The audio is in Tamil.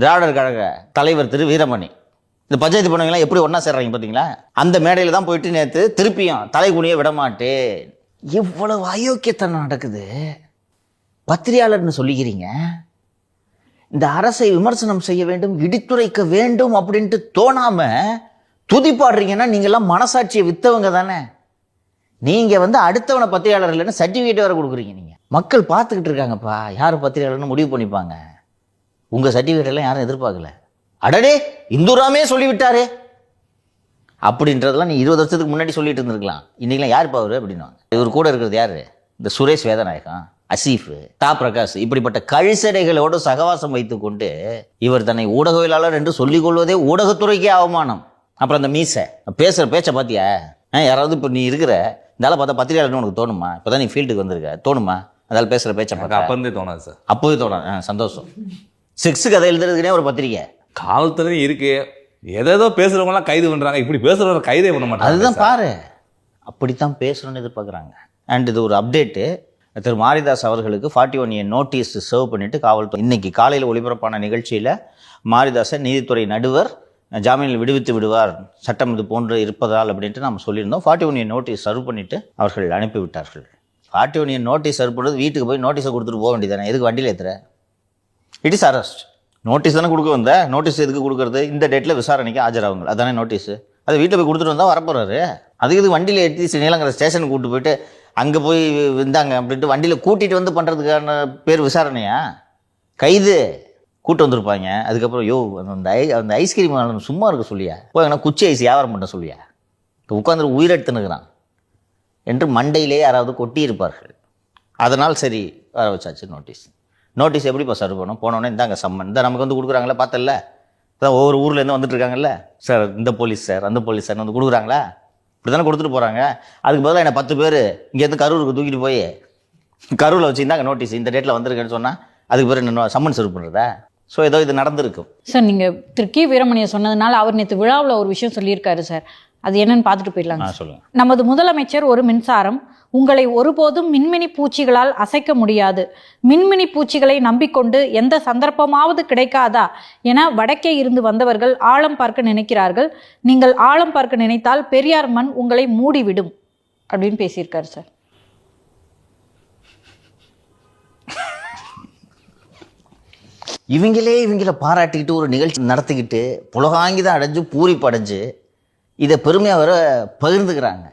திராவிடர் கழக தலைவர் திரு வீரமணி. இந்த பஞ்சாயத்து பொண்ணுங்களாம் எப்படி ஒன்றா சேர்றாங்க பார்த்தீங்களா அந்த மேடையில் தான் போயிட்டு நேற்று திருப்பியும் தலைகுனியை விடமாட்டேன் எவ்வளவு அயோக்கியத்தனம் நடக்குது. பத்திரிகையாளர்னு சொல்லிக்கிறீங்க. இந்த அரசை விமர்சனம் செய்ய வேண்டும் இடித்துரைக்க வேண்டும் அப்படின்ட்டு தோணாம துதிப்பாடுறீங்கன்னா நீங்கள்லாம் மனசாட்சியை வித்தவங்க தானே. நீங்கள் வந்து அடுத்தவனை பத்திரிகையாளர் இல்லைன்னு சர்டிஃபிகேட் வேறு கொடுக்குறீங்க நீங்கள் மக்கள் பார்த்துக்கிட்டு இருக்காங்கப்பா. யார் பத்திரிகையாளர்னு முடிவு பண்ணிப்பாங்க. உங்க சர்டிஃபிகேட் எல்லாம் யாரும் எதிர்பார்க்கல. அடடே இந்துராமே சொல்லிவிட்டாரே. அப்படின்றதெல்லாம் நீ இருபது வருஷத்துக்கு முன்னாடி சொல்லிட்டு இருந்திருக்கலாம். இன்னைக்கெல்லாம் யார் அவரு அப்படின்னுவாங்க. இவர் கூட இருக்கிறது யாரு? இந்த சுரேஷ் வேதநாயகம் அசீஃப் தா பிரகாஷ் இப்படிப்பட்ட கழிசடைகளோடு சகவாசம் வைத்துக்கொண்டு இவர் தன்னை ஊடகவியலாளர் என்று சொல்லிக் கொள்வதே ஊடகத்துறைக்கே அவமானம். அப்புறம் அந்த மீசை பேசுகிற பேச்சை பார்த்தியா யாராவது இப்போ நீ இருக்கிற இந்தால பார்த்தா பத்திரிகையாளர்னு உனக்கு தோணுமா? இப்போ தான் நீ ஃபீல்டுக்கு வந்திருக்க தோணுமா? அதால் பேசுகிற பேச்சை பார்த்தா அப்போ இருந்தே தோணாது சார். அப்போவே தோணும் ஆ, சந்தோஷம். சிக்ஸ் கதை எழுதுறதுக்குனே ஒரு பத்திரிக்கை. காவல்துறையும் இருக்கு. ஏதேதோ பேசுறவங்கலாம் கைது பண்றாங்க. இப்படி பேசுறவங்க கைதே பண்ண மாட்டாங்க அதுதான். பாரு. அப்படித்தான் பேசணும்னு எதிர்பார்க்குறாங்க. அண்ட் இது ஒரு அப்டேட்டு திரு மாரிதாஸ் அவர்களுக்கு forty one year notice serve பண்ணிட்டு காவல்துறை இன்னைக்கு காலையில் ஒளிபரப்பான நிகழ்ச்சியில் மாரிதாஸை நீதித்துறை நடுவர் ஜாமீனில் விடுவித்து விடுவார். சட்டம் இது போன்று இருப்பதால் அப்படின்ட்டு நம்ம சொல்லியிருந்தோம். Forty one year notice serve பண்ணிட்டு அவர்கள் அனுப்பிவிட்டார்கள். Forty one year notice serve பண்ணுறது வீட்டுக்கு போய் நோட்டீஸை கொடுத்துட்டு போக வேண்டியதானே எதுக்கு வண்டியில் ஏற்றுற இட் இஸ் அரெஸ்ட் நோட்டீஸ் தானே கொடுக்க வந்த? நோட்டீஸ் எதுக்கு கொடுக்குறது? இந்த டேட்டில் விசாரணைக்கு ஆஜராகுங்க அதானே நோட்டீஸு அது வீட்டில் போய் கொடுத்துட்டு வந்தால் வரப்போறாரு. அதுக்கு இது வண்டியில் எடுத்து நீலங்கிற ஸ்டேஷனுக்கு கூப்பிட்டு போயிட்டு அங்கே போய் வந்தாங்க அப்படின்ட்டு வண்டியில் கூட்டிகிட்டு வந்து பண்ணுறதுக்கான பேர் விசாரணையா? கைது. கூட்டு வந்திருப்பாங்க. அதுக்கப்புறம் யோ அந்த ஐ அந்த ஐஸ்கிரீம் சும்மா இருக்க சொல்லியா? போய் எங்கன்னா குச்சி ஐஸ் வியாபாரம் பண்ண சொல்லியா? இப்போ உட்காந்துரு உயிரெடுத்துனுக்குறான் என்று மண்டையிலே யாராவது கொட்டியிருப்பார்கள். அதனால் சரி வர வச்சாச்சு நோட்டீஸ் நோட்டீஸ் எப்படிப்பா சர்வ் பண்ணும் போனோடனே இந்தாங்க சம்மன் இந்த நமக்கு வந்து கொடுக்குறாங்களா பார்த்தல அதான் ஒவ்வொரு ஊர்லேருந்து வந்துட்டு இருக்காங்கல்ல சார் இந்த போலீஸ் சார் அந்த போலீஸ் சார் வந்து கொடுக்குறாங்களா? இப்படி தானே கொடுத்துட்டு போகிறாங்க அதுக்கு பதிலாக என்ன பத்து பேர் இங்கேருந்து கரூருக்கு தூக்கிட்டு போய் கரூரில் வச்சு இந்தாங்க நோட்டீஸ் இந்த டேட்டில் வந்திருக்கேன்னு சொன்னால் அதுக்கு பேர் என்ன சம்மன் சர்வ் பண்ணுறதா ஸோ ஏதோ இது நடந்திருக்கும். சார் நீங்கள் திரு கி வீரமணியை சொன்னதுனால அவர் நேற்று விழாவில் ஒரு விஷயம் சொல்லியிருக்காரு சார் அது என்னன்னு பார்த்துட்டு போயிடலாங்க ஆ சொல்லுங்கள் நமது முதலமைச்சர் ஒரு மின்சாரம் உங்களை ஒருபோதும் மின்மினி பூச்சிகளால் அசைக்க முடியாது. மின்மினி பூச்சிகளை நம்பிக்கொண்டு எந்த சந்தர்ப்பமாவது கிடைக்காதா என வடக்கே இருந்து வந்தவர்கள் ஆழம் பார்க்க நினைக்கிறார்கள். நீங்கள் ஆழம் பார்க்க நினைத்தால் பெரியார் மண் உங்களை மூடிவிடும் அப்படின்னு பேசியிருக்காரு சார். இவங்களே இவங்கள பாராட்டிக்கிட்டு ஒரு நிகழ்ச்சி நடத்திக்கிட்டு புலகாங்கி தான் அடைஞ்சு பூரிப்பு அடைஞ்சு இதை பெருமையாக வர பகிர்ந்துக்கிறாங்க.